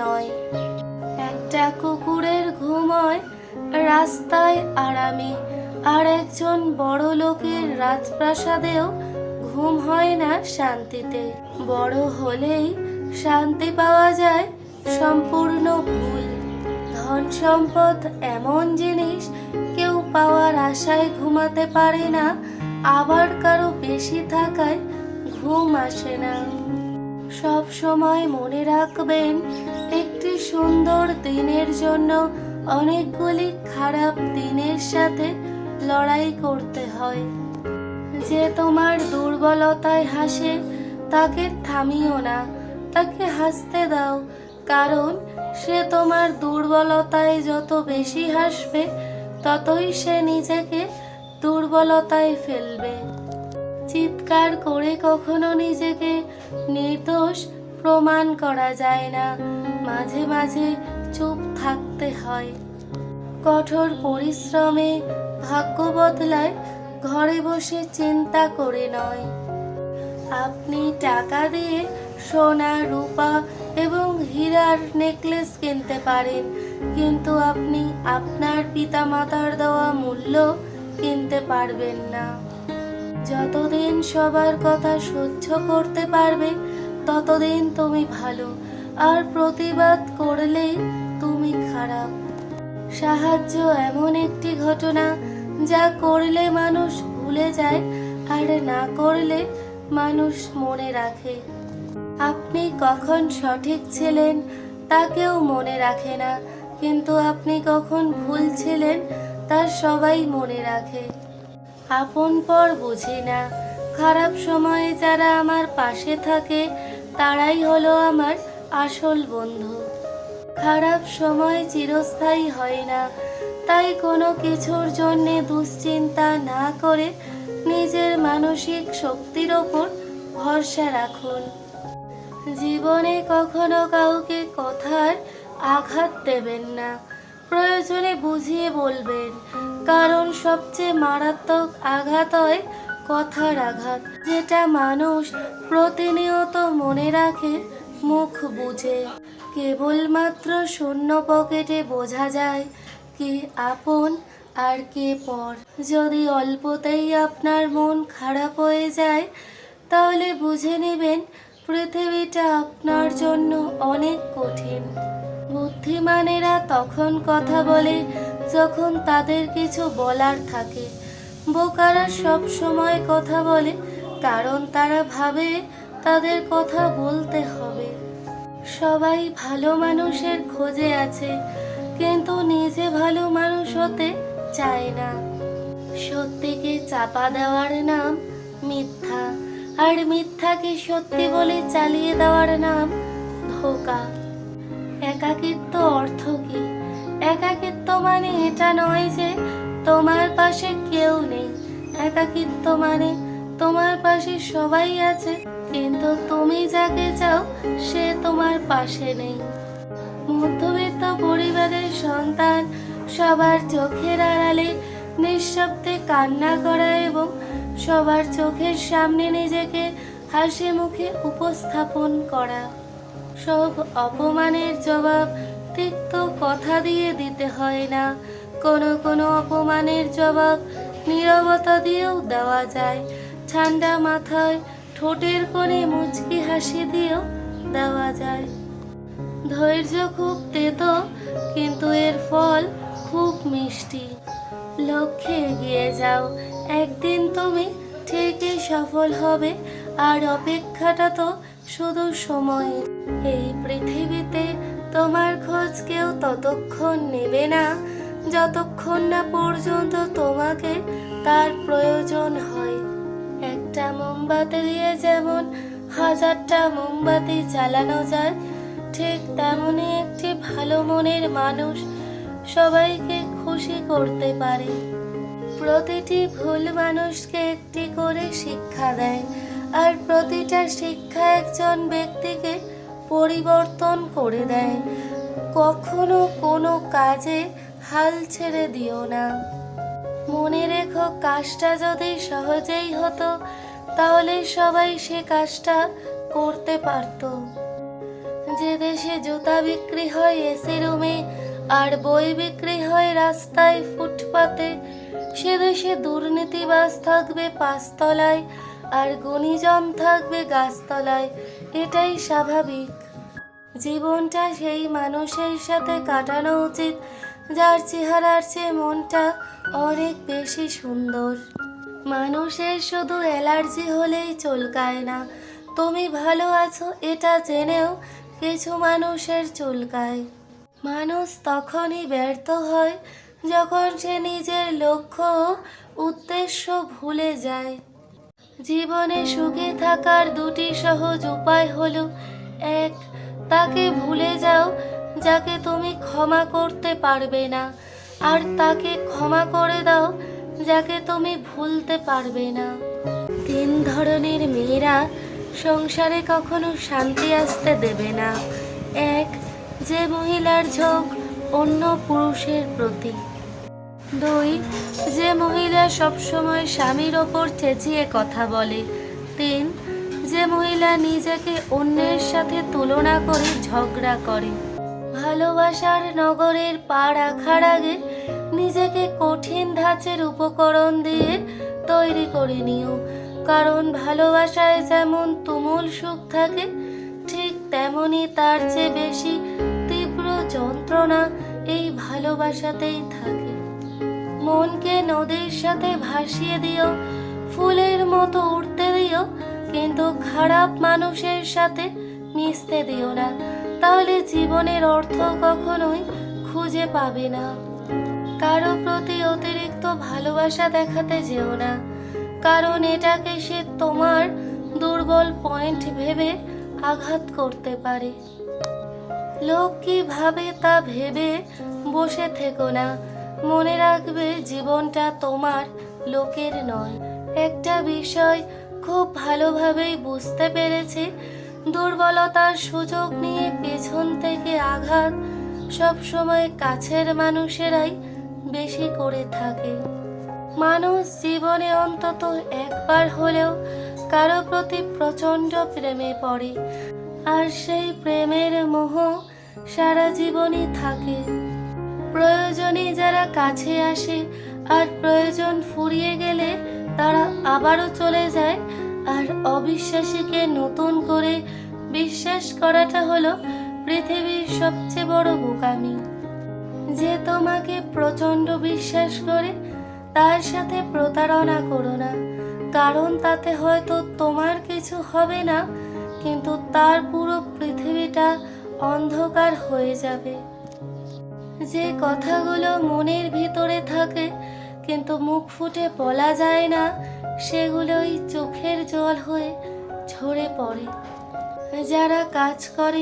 নয়। একটা কুকুরের ঘুম হয় রাস্তায় আরামে আর একজন বড় লোকের রাজপ্রাসাদেও ঘুম হয় না শান্তিতে। বড় হলেই শান্তি পাওয়া যায় সম্পূর্ণ ভুল। ধন সম্পদ এমন জিনিস কেউ পাওয়ার আশায় ঘুমাতে পারে না, আবার কারও বেশি থাকায় ঘুম আসে না। সব সময় মনে রাখবেন একটি সুন্দর দিনের জন্য অনেকগুলি খারাপ দিনের সাথে লড়াই করতে হয়। যে তোমার দুর্বলতায় হাসে, তাকে থামিও না, তাকে হাসতে দাও, কারণ সে তোমার দুর্বলতায় যত বেশি হাসবে, ততই সে নিজেকে দুর্বলতায় ফেলবে। চিৎকার করে কখনো নিজেকে নির্দোষ প্রমাণ করা যায় না। মাঝে মাঝে চুপ থাকতে হয়। কঠোর পরিশ্রমে ভাগ্য বদলায়, ঘরে বসে চিন্তা করে নয়। আপনি টাকা দিয়ে সোনা, রূপা এবং হীরার নেকলেস কিনতে পারেন, কিন্তু আপনি আপনার পিতামাতার দেওয়া মূল্য কিনতে পারবেন না। যতদিন সবার কথা সহ্য করতে পারবে, ততদিন তুমি ভালো আর প্রতিবাদ করলেই তুমি খারাপ। সাহায্য এমন একটি ঘটনা যা করলে মানুষ ভুলে যায় আর না করলে মানুষ মনে রাখে। আপনি কখন সঠিক ছিলেন তা কেউ মনে রাখে না, কিন্তু আপনি কখন ভুল ছিলেন তা সবাই মনে রাখে। আপন পর বুঝি না, খারাপ সময়ে যারা আমার পাশে থাকে তারাই হলো আমার আসল বন্ধু। খারাপ সময় চিরস্থায়ী হয় না, তাই কোনো কিছুর জন্যে দুশ্চিন্তা না করে নিজের মানসিক শক্তির ওপর ভরসা রাখুন। জীবনে কখনো কাউকে কথার আঘাত দেবেন না, প্রয়োজনে বুঝিয়ে বলবেন, কারণ সবচেয়ে মারাত্মক আঘাত হয় কথার আঘাত। যেটা মানুষ প্রতিনিয়ত মনে রাখে মুখ বুঝে। কেবলমাত্র শূন্য পকেটে বোঝা যায় কে আপন আর কে পর। যদি অল্পতেই আপনার মন খারাপ হয়ে যায়, তাহলে বুঝে নেবেন পৃথিবীটা আপনার জন্য অনেক কঠিন। বুদ্ধিমানেরা তখন কথা বলে যখন তাদের কিছু বলার থাকে। বোকারা সব সময় কথা বলে, কারণ তারা ভাবে তাদের কথা বলতে হবে। সবাই ভালো মানুষের খোঁজে আছে, কিন্তু নিজে ভালো মানুষ হতে চায় না। সত্যিকে চাপা দেওয়ার নাম মিথ্যা, আর মিথ্যাকে সত্যি বলে চালিয়ে দেওয়ার নাম ধোকা। একাকিত্ব অর্থ কি? একাকিত্ব মানে এটা নয় যে তোমার পাশে কেউ নেই। একাকিত্ব মানে তোমার পাশে সবাই আছে, কিন্তু তুমি যাকে চাও সে তোমার পাশে নেই। মধ্যবিত্ত পরিবারের সন্তান সবার চোখের আড়ালে নিঃশব্দে কান্না করা এবং সবার চোখের সামনে নিজেকে হাসি মুখে উপস্থাপন করা। সব অপমানের জবাব তিক্ত কথা দিয়ে দিতে হয় না। কোনো কোনো অপমানের জবাব নীরবতা দিয়েও দেওয়া যায়। ঠান্ডা মাথায় ঠোঁটের কোণে মুচকি হাসি দিয়েও দেওয়া যায়। ধৈর্য খুব তেতো, কিন্তু এর ফল খুব মিষ্টি। লক্ষ্যে এগিয়ে যাও, একদিন তুমি ঠিকই সফল হবে, আর অপেক্ষাটা তো শুধু সময়। এই পৃথিবীতে তোমার খোঁজ কেউ ততক্ষণ নেবে না, যতক্ষণ না পর্যন্ত তোমাকে তার প্রয়োজন হয়। মোমবাতি দিয়ে যেমন হাজারটা মোমবাতি জ্বালানো যায়, ঠিক তেমনই একটি ভালো মনের মানুষ সবাইকে খুশি করতে পারে। প্রতিটি ভুল মানুষকে একটি করে শিক্ষা দেয়, আর প্রতিটা শিক্ষা একজন ব্যক্তিকে পরিবর্তন করে দেয়। কখনো কোনো কাজে হাল ছেড়ে দিও না। মনে রেখো কাজটা যদি সহজেই হতো তাহলে সবাই সে কাজটা করতে পারতো। যে দেশে জুতা বিক্রি হয় এসি রুমে আর বই বিক্রি হয় রাস্তায় ফুটপাতে, সে দেশে দুর্নীতিবাজ থাকবে পাঁচতলায় আর গুণীজন থাকবে গাছতলায়, এটাই স্বাভাবিক। জীবনটা সেই মানুষের সাথে কাটানো উচিত, যার চেহারার চেয়ে মনটা অনেক বেশি সুন্দর। মানুষের শুধু অ্যালার্জি হলেই চুলকায় না। তুমি ভালো আছো, এটা জেনেও কিছু মানুষের চুলকায়। মানুষ তখনই ব্যর্থ হয় যখন সে নিজের লক্ষ্য উদ্দেশ্য ভুলে যায়। জীবনে সুখে থাকার দুটি সহজ উপায় হলো, এক, তাকে ভুলে যাও, যাকে তুমি ক্ষমা করতে পারবে না। আর তাকে ক্ষমা করে দাও যাকে তুমি ভুলতে পারবে না। তিন ধরনের মেয়েরা সংসারে কখনো শান্তি আসতে দেবে না। এক, যে মহিলার ঝোঁক অন্য পুরুষের প্রতি। দুই, যে মহিলা সবসময় স্বামীর ওপর চেঁচিয়ে কথা বলে। তিন, যে মহিলা নিজেকে অন্যের সাথে তুলনা করে ঝগড়া করে। ভালোবাসার নগরের পা রাখার আগে নিজেকে কঠিন ধাঁচের উপকরণ দিয়ে তৈরি করে নিও। কারণ ভালোবাসায় যেমন তুমুল সুখ থাকে, ঠিক তেমনই তার চেয়ে বেশি তীব্র যন্ত্রণা এই ভালোবাসাতেই থাকে। মনকে নদীর সাথে ভাসিয়ে দিও, ফুলের মতো উঠতে দিও, কিন্তু খারাপ মানুষের সাথে মিশতে দিও না। তাহলে জীবনের অর্থ কখনোই খুঁজে পাবে না। কারও প্রতি অতিরিক্ত ভালোবাসা দেখাতে যেও না। কারণ এটাকে সে তোমার দুর্বল পয়েন্ট ভেবে আঘাত করতে পারে। লোক কি ভাবে তা ভেবে বসে থেকো না। মনে রাখবে জীবনটা তোমার লোকের নয়। একটা বিষয় খুব ভালোভাবেই বুঝতে পেরেছি। দুর্বলতার সুযোগ নিয়ে পেছন থেকে আঘাত সবসময় কাছের মানুষেরাই বেশি করে থাকে। মানুষ জীবনে অন্তত একবার হলেও কারও প্রতি প্রচণ্ড প্রেমে পড়ে, আর সেই প্রেমের মোহ সারা জীবনই থাকে। প্রয়োজনে যারা কাছে আসে, আর প্রয়োজন ফুরিয়ে গেলে তারা আবারও চলে যায়, আর অবিশ্বাসীকে নতুন করে বিশ্বাস করাটা হলো পৃথিবীর সবচেয়ে বড় বোকামি। যে তোমাকে প্রচণ্ড বিশ্বাস করে, তার সাথে প্রতারণা করো না। কারণ তাতে হয়তো তোমার কিছু হবে না, কিন্তু তার পুরো পৃথিবীটা অন্ধকার হয়ে যাবে। যে কথাগুলো মনের ভিতরে থাকে, কিন্তু মুখ ফুটে বলা যায় না, সেগুলোই চোখের জল হয়ে ঝরে পড়ে। যারা কাজ করে